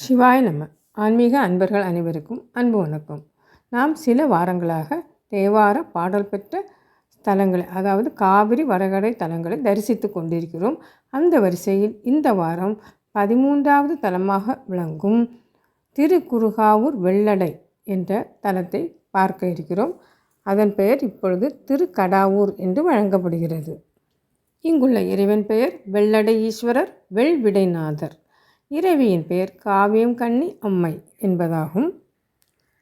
சிவாய நம. ஆன்மீக அன்பர்கள் அனைவருக்கும் அன்பு வணக்கம். நாம் சில வாரங்களாக தேவார பாடல் பெற்ற ஸ்தலங்களை அதாவது காவிரி வடகடை தலங்களை தரிசித்து கொண்டிருக்கிறோம். அந்த வரிசையில் இந்த வாரம் பதிமூன்றாவது தலமாக விளங்கும் திருக்குறுகாவூர் வெள்ளடை என்ற தலத்தை பார்க்க இருக்கிறோம். அதன் பெயர் இப்பொழுது திருக்கடாவூர் என்று வழங்கப்படுகிறது. இங்குள்ள இறைவன் பெயர் வெள்ளடை ஈஸ்வரர் வெள்விடைநாதர். இறைவியின் பெயர் காவியம் கண்ணி அம்மை என்பதாகும்.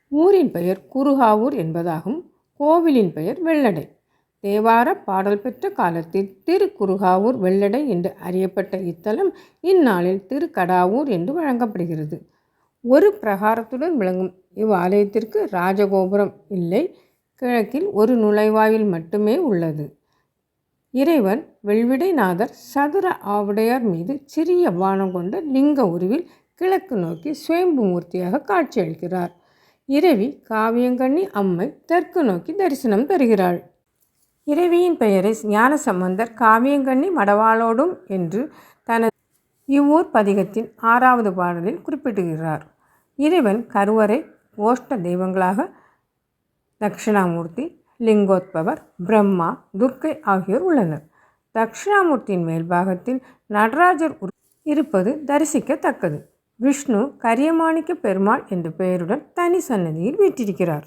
ஊரின் பெயர் குருகாவூர் என்பதாகும். கோவிலின் பெயர் வெள்ளடை. தேவார பாடல் பெற்ற காலத்தில் திருக்குருகாவூர் வெள்ளடை என்று அறியப்பட்ட இத்தலம் இந்நாளில் திருக்கடாவூர் என்று வழங்கப்படுகிறது. ஒரு பிரகாரத்துடன் விளங்கும் இவ்வாலயத்திற்கு ராஜகோபுரம் இல்லை. கிழக்கில் ஒரு நுழைவாயில் மட்டுமே உள்ளது. இறைவன் வெள்விடைநாதர் சதுர ஆவுடையார் மீது சிறிய வானம் கொண்ட லிங்க உருவில் கிழக்கு நோக்கி சுயம்பு மூர்த்தியாக காட்சியளிக்கிறார். இறைவி காவியங்கண்ணி அம்மை தெற்கு நோக்கி தரிசனம் தருகிறாள் இறைவியின் பெயரை ஞானசம்பந்தர் காவியங்கண்ணி மடவாளோடும் என்று தனது இவ்வூர் பதிகத்தின் ஆறாவது பாடலில் குறிப்பிடுகிறார். இறைவன் கருவறை ஓஷ்ட தெய்வங்களாக தட்சிணாமூர்த்தி லிங்கோத்பவர் பிரம்மா துர்க்கை ஆகியோர் உள்ளனர். தக்ஷிணாமூர்த்தியின் மேல்பாகத்தில் நடராஜர் இருப்பது தரிசிக்கத்தக்கது. விஷ்ணு கரியமாணிக்க பெருமாள் என்ற பெயருடன் தனி சன்னதியில் வீற்றிருக்கிறார்.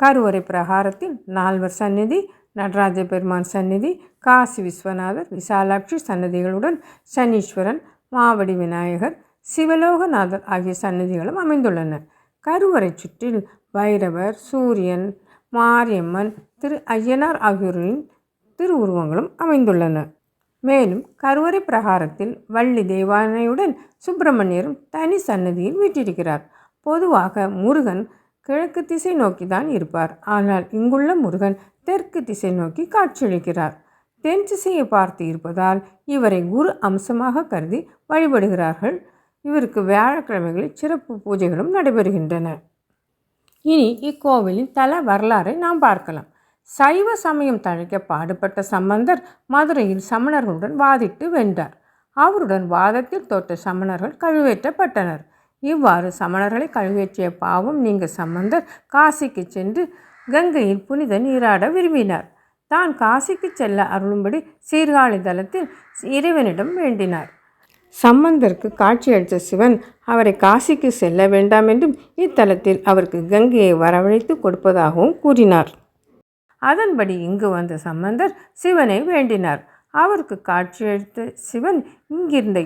கருவறை பிரகாரத்தில் நால்வர் சந்நிதி நடராஜ பெருமான் சந்நிதி காசி விஸ்வநாதர் விசாலாட்சி சன்னதிகளுடன் சனீஸ்வரன் மாவடி விநாயகர் சிவலோகநாதர் ஆகிய சன்னதிகளும் அமைந்துள்ளன. கருவறை சுற்றில் பைரவர் சூரியன் மாரியம்மன் திரு ஐயனார் ஆகியோரின் திருவுருவங்களும் அமைந்துள்ளன. மேலும் கருவறை பிரகாரத்தில் வள்ளி தேவானையுடன் சுப்பிரமணியரும் தனி சன்னதியில் வீற்றிருக்கிறார். பொதுவாக முருகன் கிழக்கு திசை நோக்கி தான் இருப்பார். ஆனால் இங்குள்ள முருகன் தெற்கு திசை நோக்கி காட்சியளிக்கிறார். தென் திசையை பார்த்து இருப்பதால் இவரை குரு அம்சமாக கருதி வழிபடுகிறார்கள். இவருக்கு வியாழக்கிழமைகளில் சிறப்பு பூஜைகளும் நடைபெறுகின்றன. இனி இக்கோவிலின் தல வரலாறை நாம் பார்க்கலாம். சைவ சமயம் தழைக்க பாடுபட்ட சம்பந்தர் மதுரையில் சமணர்களுடன் வாதிட்டு வென்றார். அவருடன் வாதத்தில் தோற்ற சமணர்கள் கழுவேற்றப்பட்டனர். இவ்வாறு சமணர்களை கழுவேற்றிய பாவம் நீங்க சம்பந்தர் காசிக்கு சென்று கங்கையில் புனித நீராட விரும்பினார். தான் காசிக்கு செல்ல அருளும்படி சீர்காழி தளத்தில் இறைவனிடம் வேண்டினார். சம்பந்தருக்கு காட்சியளித்த சிவன் அவரை காசிக்கு செல்ல வேண்டாம் என்றும் இத்தலத்தில் அவருக்கு கங்கையை வரவழைத்து கொடுப்பதாகவும் கூறினார். அதன்படி இங்கு வந்த சம்பந்தர் சிவனை வேண்டினார். அவருக்கு காட்சியளித்த சிவன் இங்கிருந்த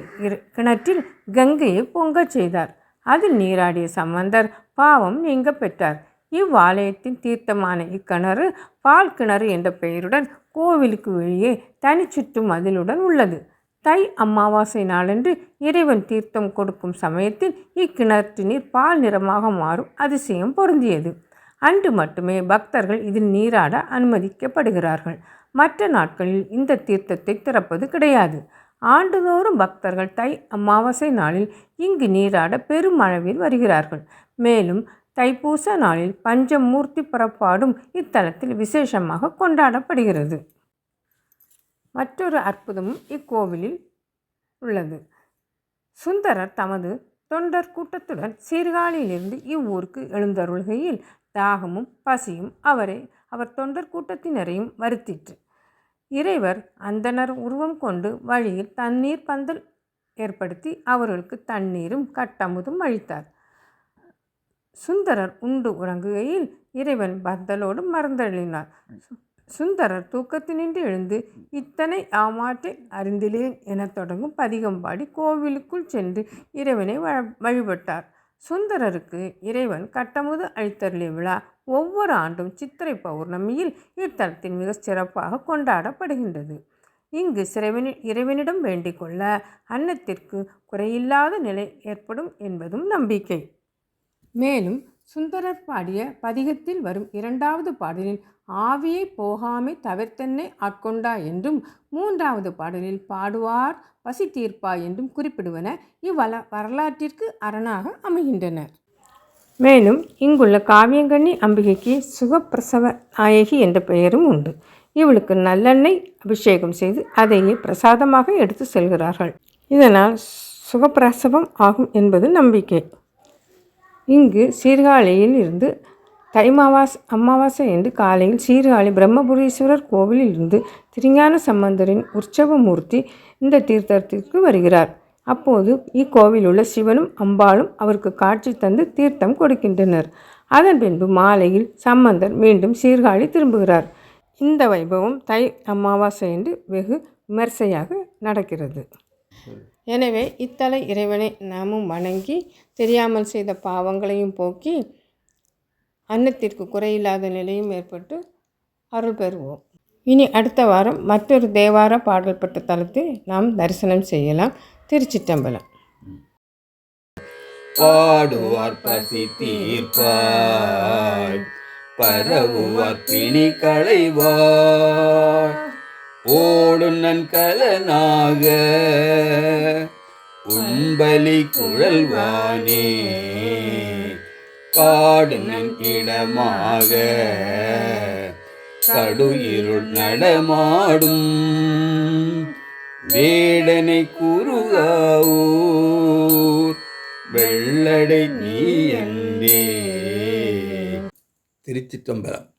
கிணற்றில் கங்கையை பொங்கச் செய்தார். அதில் நீராடிய சம்பந்தர் பாவம் நீங்க பெற்றார். இவ்வாலயத்தின் தீர்த்தமான இக்கிணறு பால் கிணறு என்ற பெயருடன் கோவிலுக்கு வெளியே தனிச்சுற்றும் மதிலுடன் உள்ளது. தை அமாவாசை நாளன்று இறைவன் தீர்த்தம் கொடுக்கும் சமயத்தில் இக்கிணற்று நீர் பால் நிறமாக மாறும் அதிசயம் பொருந்தியது. அன்று மட்டுமே பக்தர்கள் இதில் நீராட அனுமதிக்கப்படுகிறார்கள். மற்ற நாட்களில் இந்த தீர்த்தத்தை திறப்பது கிடையாது. ஆண்டுதோறும் பக்தர்கள் தை அமாவாசை நாளில் இங்கு நீராட பெருமளவில் வருகிறார்கள். மேலும் தைப்பூச நாளில் பஞ்சமூர்த்தி புறப்பாடும் இத்தலத்தில் விசேஷமாக கொண்டாடப்படுகிறது. மற்றொரு அற்புதமும் இக்கோவிலில் உள்ளது. சுந்தரர் தமது தொண்டர் கூட்டத்துடன் சீர்காழியிலிருந்து இவ்வூருக்கு எழுந்தருள்கையில் தாகமும் பசியும் அவரை அவர் தொண்டர் கூட்டத்தினரையும் வருத்திற்று. இறைவர் அந்தனர் உருவம் கொண்டு வழியில் தண்ணீர் பந்தல் ஏற்படுத்தி அவர்களுக்கு தண்ணீரும் கட்டமுதும் அளித்தார். சுந்தரர் உண்டு உறங்குகையில் இறைவன் பந்தலோடு மறந்தழினார் சுந்தரர் தூக்கத்தினின்று எழுந்து இத்தனை ஆமாற்றை அறிந்திலேன் எனத் தொடங்கும் பதிகம் பாடி கோவிலுக்குள் சென்று இறைவனை வழிபட்டார். சுந்தரருக்கு இறைவன் கட்டமுது அழித்தருளிய விழா ஒவ்வொரு ஆண்டும் சித்திரை பௌர்ணமியில் இத்தலத்தில் மிக சிறப்பாக கொண்டாடப்படுகின்றது. இங்கு சிறைவனி இறைவனிடம் வேண்டிக் கொள்ள அன்னத்திற்கு குறையில்லாத நிலை ஏற்படும் என்பதும் நம்பிக்கை. மேலும் சுந்தரர் பாடிய பதிகத்தில் வரும் இரண்டாவது பாடலில் ஆவியை போகாமை தவிர்த்தென்னை ஆட்கொண்டா என்றும் மூன்றாவது பாடலில் பாடுவார் பசி தீர்ப்பா என்றும் குறிப்பிடுவன இவ்வள வரலாற்றிற்கு அரணாக அமைகின்றன. மேலும் இங்குள்ள காவியங்கண்ணி அம்பிகைக்கு சுகப்பிரசவ நாயகி என்ற பெயரும் உண்டு. இவளுக்கு நல்லெண்ணெய் அபிஷேகம் செய்து அதையே பிரசாதமாக எடுத்து செல்கிறார்கள். இதனால் சுகப்பிரசவம் ஆகும் என்பது நம்பிக்கை. இங்கு சீர்காழியில் இருந்து தைமாவாஸ் அமாவாசை என்று காலையில் சீர்காழி பிரம்மபுரீஸ்வரர் கோவிலில் இருந்து திருஞான சம்பந்தரின் உற்சவ மூர்த்தி இந்த தீர்த்தத்திற்கு வருகிறார். அப்போது இக்கோவில் உள்ள சிவனும் அம்பாளும் அவருக்கு காட்சி தந்து தீர்த்தம் கொடுக்கின்றனர். அதன் பின்பு மாலையில் சம்பந்தர் மீண்டும் சீர்காழி திரும்புகிறார். இந்த வைபவம் தை அமாவாசை என்று வெகு விமர்சையாக நடக்கிறது. எனவே இத்தலை இறைவனை நாமும் வணங்கி தெரியாமல் செய்த பாவங்களையும் போக்கி அன்னத்திற்கு குறையில்லாத நிலையும் ஏற்பட்டு அருள் பெறுவோம். இனி அடுத்த வாரம் மற்றொரு தேவார பாடல் பெற்ற தலத்தை நாம் தரிசனம் செய்யலாம். திருச்சிட்டம்பலம் பாடுவார் பசி தீர்ப்பாய் பரவுவார் பிணி களைவார் ஓடும் நன்கலனாக உண்பலி குழல்வானே காடு நன் இடமாக. கடு இருள் நடமாடும் வேடனை குருகாவூர் வெள்ளடை நீ திருச்சி தொம்பலம்